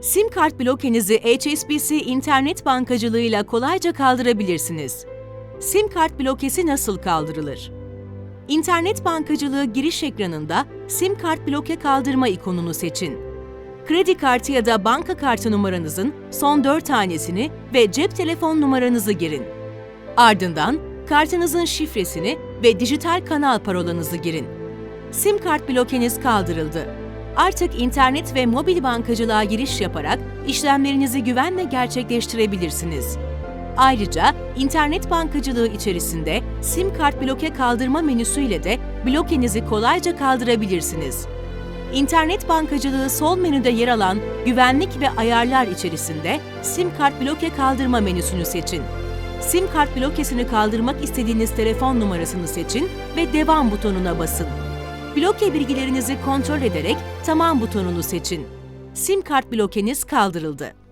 SIM kart blokenizi HSBC internet bankacılığıyla kolayca kaldırabilirsiniz. SIM kart blokesi nasıl kaldırılır? İnternet bankacılığı giriş ekranında SIM kart bloke kaldırma ikonunu seçin. Kredi kartı ya da banka kartı numaranızın son 4 tanesini ve cep telefon numaranızı girin. Ardından kartınızın şifresini ve dijital kanal parolanızı girin. SIM kart blokeniz kaldırıldı. Artık internet ve mobil bankacılığa giriş yaparak işlemlerinizi güvenle gerçekleştirebilirsiniz. Ayrıca internet bankacılığı içerisinde SIM kart bloke kaldırma menüsüyle de blokenizi kolayca kaldırabilirsiniz. İnternet bankacılığı sol menüde yer alan Güvenlik ve Ayarlar içerisinde SIM kart bloke kaldırma menüsünü seçin. SIM kart blokesini kaldırmak istediğiniz telefon numarasını seçin ve Devam butonuna basın. Bloke bilgilerinizi kontrol ederek Tamam butonunu seçin. SIM kart blokeniz kaldırıldı.